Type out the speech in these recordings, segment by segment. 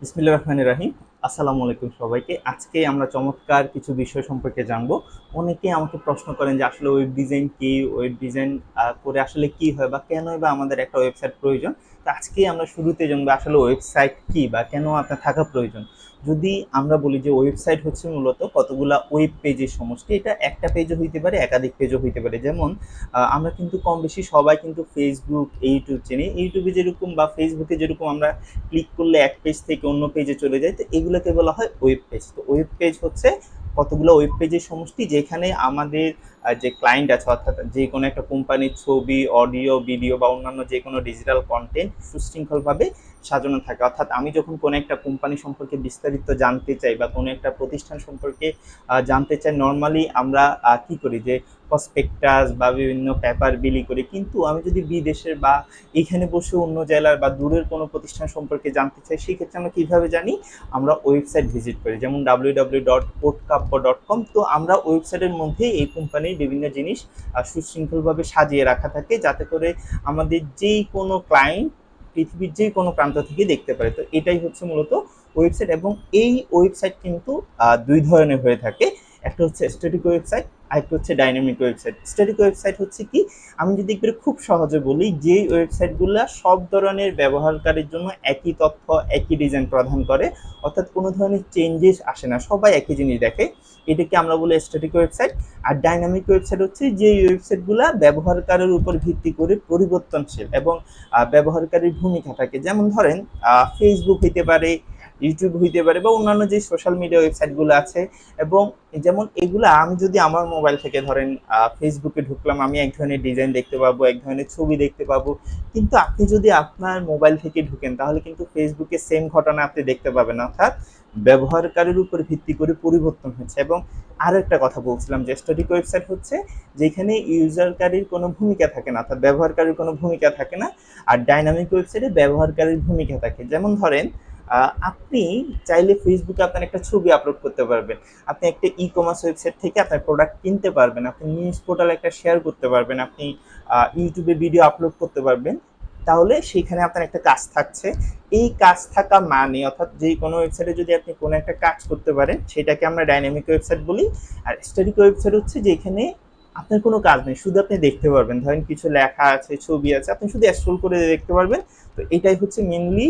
বিসমিল্লা রহমান রাহিম। আসসালামু আলাইকুম সবাইকে। আজকে আমরা চমৎকার কিছু বিষয় সম্পর্কে জানব। অনেকেই আমাকে প্রশ্ন করেন যে আসলে ওয়েব ডিজাইন কি? ওয়েব ডিজাইন করে আসলে কি হয় বা কেনই বা আমাদের একটা ওয়েবসাইট প্রয়োজন? আজকে আমরা শুরুতে জানব আসলে ওয়েবসাইট কি বা কেন আপনার থাকা প্রয়োজন। যদি আমরা বলি যে ওয়েবসাইট হচ্ছে মূলত কতগুলা ওয়েব পেজের সমষ্টি, এটা একটা পেজও হইতে পারে, একাধিক পেজও হইতে পারে। যেমন আমরা কিন্তু কম বেশি সবাই কিন্তু ফেসবুক ইউটিউব চেনে। ইউটিউবে যেরকম বা ফেসবুকে যেরকম আমরা ক্লিক করলে এক পেজ থেকে অন্য পেজে চলে যায় তো এগুলোকে বলা হয় ওয়েব পেজ তো ওয়েব পেজ হচ্ছে কতগুলো ওয়েব পেজের সমষ্টি যেখানে আমাদের যে ক্লায়েন্ট আছে, অর্থাৎ যে কোনো একটা কোম্পানির ছবি অডিও ভিডিও বা অন্যান্য যে কোনো ডিজিটাল কন্টেন্ট সুশৃঙ্খলভাবে সাজানো থাকে। অর্থাৎ আমি যখন কোনো একটা কোম্পানি সম্পর্কে বিস্তারিত জানতে চাই বা কোনো একটা প্রতিষ্ঠান সম্পর্কে জানতে চাই নর্মালি আমরা কি করি যে প্রসপেক্টাস বা বিভিন্ন পেপার বিলি করি। কিন্তু আমি যদি বিদেশের বা এখানে বসে অন্য জেলার বা দূরের কোনো প্রতিষ্ঠান সম্পর্কে জানতে চাই সেই ক্ষেত্রে আমরা কীভাবে জানি? আমরা ওয়েবসাইট ভিজিট করি। যেমন W W dot dot com তো আমরা ওয়েবসাইটের মধ্যে এই কোম্পানির বিভিন্ন জিনিস সুশৃঙ্খলভাবে সাজিয়ে রাখা থাকে। যাতে করে আমাদের যেই কোনো ক্লায়েন্ট পৃথিবীর যে কোনো প্রান্ত থেকে দেখতে পারে। তো এটাই হচ্ছে মূলত ওয়েবসাইট এবং এই ওয়েবসাইট কিন্তু দুই ধরনের হয়ে থাকে। একটা হচ্ছে স্ট্যাটিক ওয়েবসাইট আরেকটা হচ্ছে ডাইনামিক ওয়েবসাইট স্ট্যাটিক ওয়েবসাইট হচ্ছে কি? আমি যদি একবারে খুব সহজে বলি যে ওয়েবসাইটগুলো সব ধরনের ব্যবহারকারীর জন্য একই তথ্য, একই ডিজাইন প্রদান করে, অর্থাৎ কোনো ধরনের চেঞ্জেস আসে না, সবাই একই জিনিস দেখে। এটাকে আমরা বলি স্ট্যাটিক ওয়েবসাইট আর ডাইনামিক ওয়েবসাইট হচ্ছে যে ওয়েবসাইটগুলো ব্যবহারকারীর উপর ভিত্তি করে পরিবর্তনশীল এবং ব্যবহারকারীর ভূমিকা থাকে। যেমন ধরেন ফেসবুক হইতে পারে ইউটিউব হইতে পারে বা অন্যান্য যে সোশ্যাল মিডিয়া ওয়েবসাইটগুলো আছে এবং যেমন এগুলো আমি যদি আমার মোবাইল থেকে ধরেন ফেসবুকে ঢুকলাম, আমি এক ধরনের ডিজাইন দেখতে পাবো, এক ধরনের ছবি দেখতে পাবো। কিন্তু আপনি যদি আপনার মোবাইল থেকে ঢুকেন, তাহলে কিন্তু ফেসবুকে সেম ঘটনা আপনি দেখতে পাবেন। অর্থাৎ ব্যবহারকারীর উপর ভিত্তি করে পরিবর্তন হচ্ছে এবং আরও একটা কথা বলছিলাম যে স্ট্যাটিক ওয়েবসাইট হচ্ছে যেখানে ইউজারকারীর কোনো ভূমিকা থাকে না, অর্থাৎ ব্যবহারকারীর কোনো ভূমিকা থাকে না, আর ডাইনামিক ওয়েবসাইটে ব্যবহারকারীর ভূমিকা থাকে। যেমন ধরেন আপনি চাইলে ফেসবুকে আপনার একটা ছবি আপলোড করতে পারবেন। আপনি একটা ই কমার্স ওয়েবসাইট থেকে আপনার প্রোডাক্ট কিনতে পারবেন। আপনি নিউজ পোর্টালে একটা শেয়ার করতে পারবেন। আপনি ইউটিউবে ভিডিও আপলোড করতে পারবেন। তাহলে সেখানে আপনার একটা কাজ থাকছে। এই কাজ থাকা মানে অর্থাৎ যে কোনো ওয়েবসাইটে যদি আপনি কোনো একটা কাজ করতে পারেন, সেটাকে আমরা ডাইনামিক ওয়েবসাইট বলি। আর স্ট্যাটিক ওয়েবসাইট হচ্ছে যেখানে আপনার কোনো কাজ নেই। শুধু আপনি দেখতে পারবেন। ধরেন কিছু লেখা আছে, ছবি আছে। আপনি শুধু স্ক্রল করে দেখতে পারবেন। তো এটাই হচ্ছে মেনলি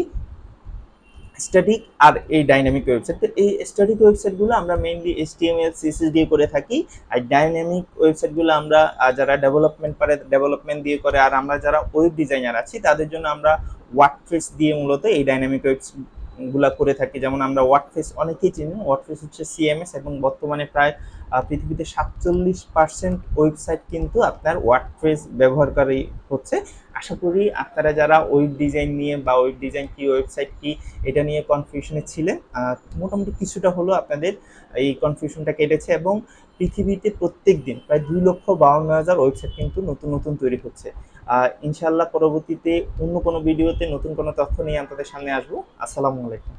স্ট্যাটিক আর এই ডাইনামিক ওয়েবসাইট তো এই স্ট্যাটিক ওয়েবসাইটগুলো আমরা মেইনলি এইচটিএমএল সিএসএস দিয়ে করে থাকি। আর ডাইনামিক ওয়েবসাইটগুলো আমরা যারা ডেভেলপমেন্ট পারে ডেভেলপমেন্ট দিয়ে করে, আর আমরা যারা ওয়েব ডিজাইনার আছি, তাদের জন্য আমরা ওয়ার্ডপ্রেস দিয়ে মূলত এই ডাইনামিক ওয়েবসাইটগুলা করে থাকি। যেমন আমরা ওয়ার্ডপ্রেস অনেকেই চিনি ওয়ার্ডপ্রেস হচ্ছে সিএমএস এবং বর্তমানে প্রায় পৃথিবীতে সাতচল্লিশ পার্সেন্ট ওয়েবসাইট কিন্তু আপনার ওয়ার্ডপ্রেস ব্যবহারকারী হচ্ছে। আশা করি আপনারা যারা ওয়েব ডিজাইন নিয়ে বা ওয়েব ডিজাইন কি ওয়েবসাইট কি, এটা নিয়ে কনফিউশনে ছিলেন মোটামুটি কিছুটা হলো আপনাদের এই কনফিউশনটা কেটেছে এবং পৃথিবীতে প্রত্যেক দিন প্রায় দুই লক্ষ বাউন্ন হাজার ওয়েবসাইট কিন্তু নতুন নতুন তৈরি হচ্ছে। ইনশাল্লাহ পরবর্তীতে অন্য কোনো ভিডিওতে নতুন কোনো তথ্য নিয়ে আপনাদের সামনে আসব। আসসালামু আলাইকুম।